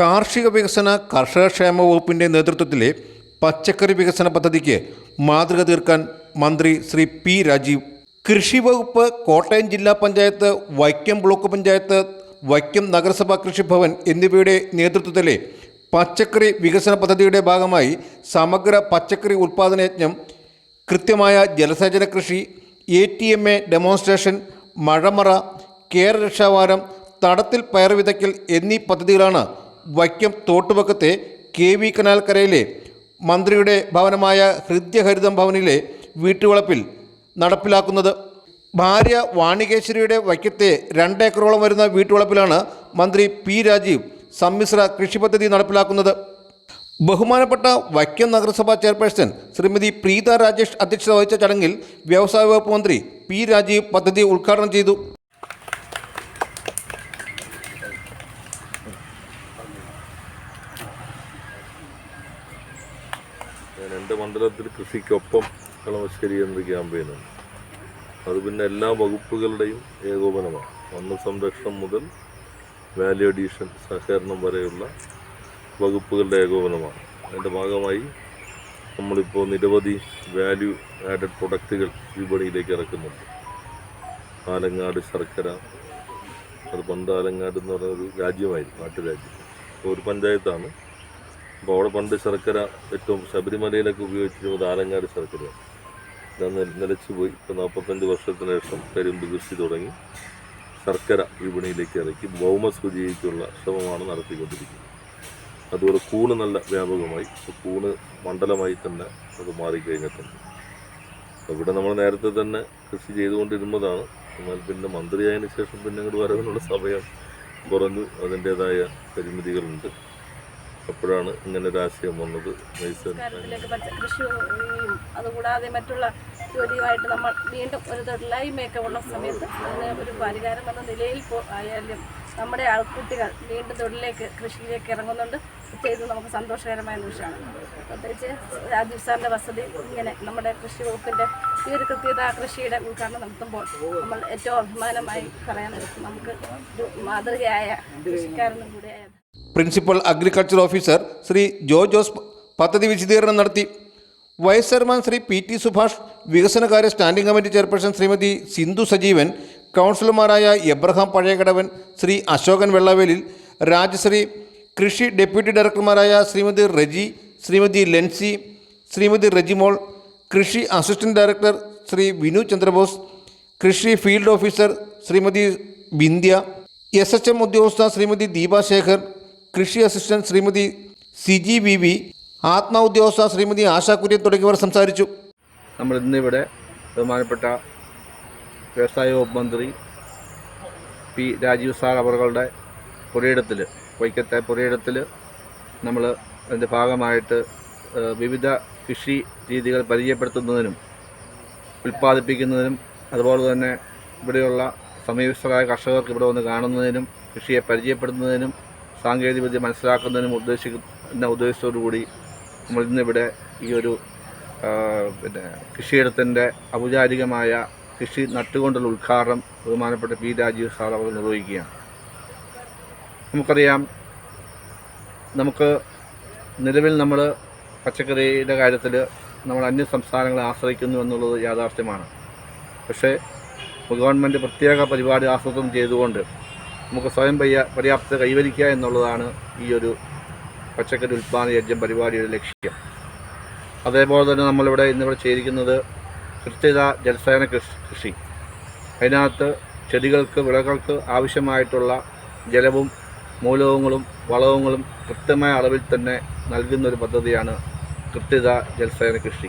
കാർഷിക വികസന കർഷകക്ഷേമ വകുപ്പിന്റെ നേതൃത്വത്തിലെ പച്ചക്കറി വികസന പദ്ധതിക്ക് മാതൃക തീർക്കാൻ മന്ത്രി ശ്രീ പി രാജീവ്. കൃഷി വകുപ്പ് കോട്ടയം ജില്ലാ പഞ്ചായത്ത് വൈക്കം ബ്ലോക്ക് പഞ്ചായത്ത് വൈക്കം നഗരസഭാ കൃഷിഭവൻ എന്നിവയുടെ നേതൃത്വത്തിലെ പച്ചക്കറി വികസന പദ്ധതിയുടെ ഭാഗമായി സമഗ്ര പച്ചക്കറി ഉൽപ്പാദന യജ്ഞം കൃത്യമായ ജലസേചന കൃഷി A T M A demonstration മഴമറ കേരരക്ഷാവാരം തടത്തിൽ പയർ വിതയ്ക്കൽ എന്നീ പദ്ധതികളാണ് വൈക്കം തോട്ടുപക്കത്തെ കെ വി കനാൽക്കരയിലെ മന്ത്രിയുടെ ഭവനമായ ഹൃദ്യഹരിതം ഭവനിലെ വീട്ടുവളപ്പിൽ നടപ്പിലാക്കുന്നത് ഭാര്യ വാണികേശ്വരിയുടെ വൈക്കത്തെ രണ്ടേക്കറോളം വരുന്ന വീട്ടുവളപ്പിലാണ് മന്ത്രി പി രാജീവ് സമ്മിശ്ര കൃഷി പദ്ധതി നടപ്പിലാക്കുന്നത്. ബഹുമാനപ്പെട്ട വൈക്കം നഗരസഭാ ചെയർപേഴ്സൺ ശ്രീമതി പ്രീത രാജേഷ് അധ്യക്ഷത വഹിച്ച ചടങ്ങിൽ വ്യവസായ വകുപ്പ് മന്ത്രി പി രാജീവ് പദ്ധതി ഉദ്ഘാടനം ചെയ്തു ഞാൻ എന്റെ മണ്ഡലത്തിൽ കൃഷിക്കൊപ്പം കളമശ്ശേരി എന്നൊരു ക്യാമ്പയിനുണ്ട് അത് പിന്നെ എല്ലാ വകുപ്പുകളുടെയും ഏകോപനമാണ്. മണ്ണ് സംരക്ഷണം മുതൽ വാല്യൂ അഡീഷൻ സഹകരണം വരെയുള്ള വകുപ്പുകളുടെ ഏകോപനമാണ്. അതിന്റെ ഭാഗമായി നമ്മളിപ്പോൾ നിരവധി വാല്യൂ ആഡഡ് പ്രൊഡക്റ്റുകൾ വിപണിയിലേക്ക് ഇറക്കുന്നുണ്ട്. ആലങ്ങാട് ശർക്കര അത് പണ്ട് ആലങ്ങാട് എന്ന് ഒരു രാജ്യമായിരുന്നു നാട്ടുരാജ്യം. ഒരു പഞ്ചായത്താണ്. അപ്പോൾ അവിടെ പണ്ട് ശർക്കര ഏറ്റവും ശബരിമലയിലൊക്കെ ഉപയോഗിച്ചിരുന്നത് ആലങ്ങാട് ശർക്കരയാണ് ഞാൻ നിലച്ചു പോയി. ഇപ്പോൾ നാൽപ്പത്തഞ്ച് വർഷത്തിന് ശേഷം കരിമ്പ് കൃഷി തുടങ്ങി. ശർക്കര വിപണിയിലേക്ക് ഇറക്കി. ഭൗമസൂചികയ്ക്കുള്ള ശ്രമമാണ് നടത്തിക്കൊണ്ടിരിക്കുന്നത്. അതുപോലെ കൂണ് നല്ല വ്യാപകമായി. കൂണ് മണ്ഡലമായി തന്നെ അത് മാറിക്കഴിഞ്ഞിട്ടുണ്ട്. ഇവിടെ നമ്മൾ നേരത്തെ തന്നെ കൃഷി ചെയ്തുകൊണ്ടിരുന്നതാണ്. എന്നാൽ പിന്നെ മന്ത്രിയായതിനു ശേഷം പിന്നെ ഇങ്ങോട്ട് വരവിനുള്ള സമയം കുറഞ്ഞു. അതിന്റേതായ പരിമിതികളുണ്ട്. അപ്പോഴാണ് ഇങ്ങനെ ഒരു ആശയം വന്നത്. അതുകൂടാതെ മറ്റുള്ള ജോലിയുമായിട്ട് നമ്മൾ വീണ്ടും ഒരു തൊഴിലായ്മയൊക്കെ ഉള്ള സമയത്ത് അതിന് ഒരു പരിഹാരം എന്ന നിലയിൽ ആയാലും നമ്മുടെ ആൾക്കുട്ടികൾ വീണ്ടും തൊഴിലേക്ക് കൃഷിയിലേക്ക് ഇറങ്ങുന്നുണ്ട്. ചെയ്ത് നമുക്ക് സന്തോഷകരമായ നിമിഷമാണ് പ്രത്യേകിച്ച് രാജീവ് സാറിന്റെ വസതി ഇങ്ങനെ നമ്മുടെ കൃഷി വകുപ്പിന്റെ ഈ ഒരു കൃത്യത കൃഷിയുടെ ഉദ്ഘാടനം നടത്തുമ്പോൾ നമ്മൾ ഏറ്റവും അഭിമാനമായി പറയാൻ നമുക്ക് ഒരു മാതൃകയായ കൃഷിക്കാരനും കൂടെയായ principal agriculture officer Shri Jo Jose പദ്ധതി വിശദീകരണം നടത്തി. Vice chairman Shri P T Subhash വികസനകാര്യ standing committee chairperson Shrimati Sindhu Sajeevan കൗൺസിലർമാരായ എബ്രഹാം പഴയകടവൻ ശ്രീ അശോകൻ വെള്ളവേലിൽ രാജശ്രീ കൃഷി ഡെപ്യൂട്ടി ഡയറക്ടർമാരായ ശ്രീമതി റെജി ശ്രീമതി ലെൻസി ശ്രീമതി റെജിമോൾ കൃഷി അസിസ്റ്റന്റ് ഡയറക്ടർ ശ്രീ വിനു ചന്ദ്രബോസ് കൃഷി field officer Shrimati Bindya S H M ഉദ്യോഗസ്ഥ ശ്രീമതി ദീപ ശേഖർ കൃഷി assistant Shrimati Siji V V Atma ഉദ്യോഗസ്ഥ ശ്രീമതി ആശാ കുര്യൻ തുടങ്ങിയവർ സംസാരിച്ചു. നമ്മൾ ഇന്നിവിടെ ബഹുമാനപ്പെട്ട വ്യവസായ വകുപ്പ് മന്ത്രി പി രാജീവ് സാർ അവരുടെ പുരയിടത്തിൽ വൈക്കത്തെ പുരയിടത്തിൽ നമ്മൾ അതിന്റെ ഭാഗമായിട്ട് വിവിധ കൃഷി രീതികൾ പരിചയപ്പെടുത്തുന്നതിനും ഉൽപ്പാദിപ്പിക്കുന്നതിനും അതുപോലെ തന്നെ ഇവിടെയുള്ള സമീപസ്ഥരായ കർഷകർക്ക് ഇവിടെ വന്ന് കാണുന്നതിനും കൃഷിയെ പരിചയപ്പെടുത്തുന്നതിനും സാങ്കേതികവിദ്യ മനസ്സിലാക്കുന്നതിനും ഉദ്ദേശിക്കുന്ന ഉദ്ദേശത്തോടു കൂടി നമ്മൾ ഇന്നിവിടെ ഈ ഒരു പിന്നെ കൃഷിയിടത്തിന്റെ ഔപചാരികമായ കൃഷി നട്ടുകൊണ്ടുള്ള ഉദ്ഘാടനം ബഹുമാനപ്പെട്ട പി രാജീവ് സാർ അവർ നിർവഹിക്കുകയാണ്. നമുക്കറിയാം നമുക്ക് നിലവിൽ നമ്മൾ പച്ചക്കറിയുടെ കാര്യത്തിൽ നമ്മൾ അന്യ സംസ്ഥാനങ്ങളെ ആശ്രയിക്കുന്നു എന്നുള്ളത് യാഥാർത്ഥ്യമാണ്. പക്ഷേ ഗവൺമെന്റ് പ്രത്യേക പരിപാടി ആസൂത്രണം ചെയ്തുകൊണ്ട് നമുക്ക് സ്വയം പയ്യ പര്യാപ്തത കൈവരിക്കുക എന്നുള്ളതാണ് ഈ ഒരു പച്ചക്കറി ഉൽപ്പാദന യജ്ഞം പരിപാടിയുടെ ലക്ഷ്യം. അതേപോലെ തന്നെ നമ്മളിവിടെ ഇന്നിവിടെ ചെയ്തിരിക്കുന്നത് കൃത്യത ജലസേന കൃഷി അതിനകത്ത് ചെടികൾക്ക് വിളകൾക്ക് ആവശ്യമായിട്ടുള്ള ജലവും മൂലകങ്ങളും വളങ്ങളും കൃത്യമായ അളവിൽ തന്നെ നൽകുന്ന ഒരു പദ്ധതിയാണ് കൃത്യത ജലസേന കൃഷി.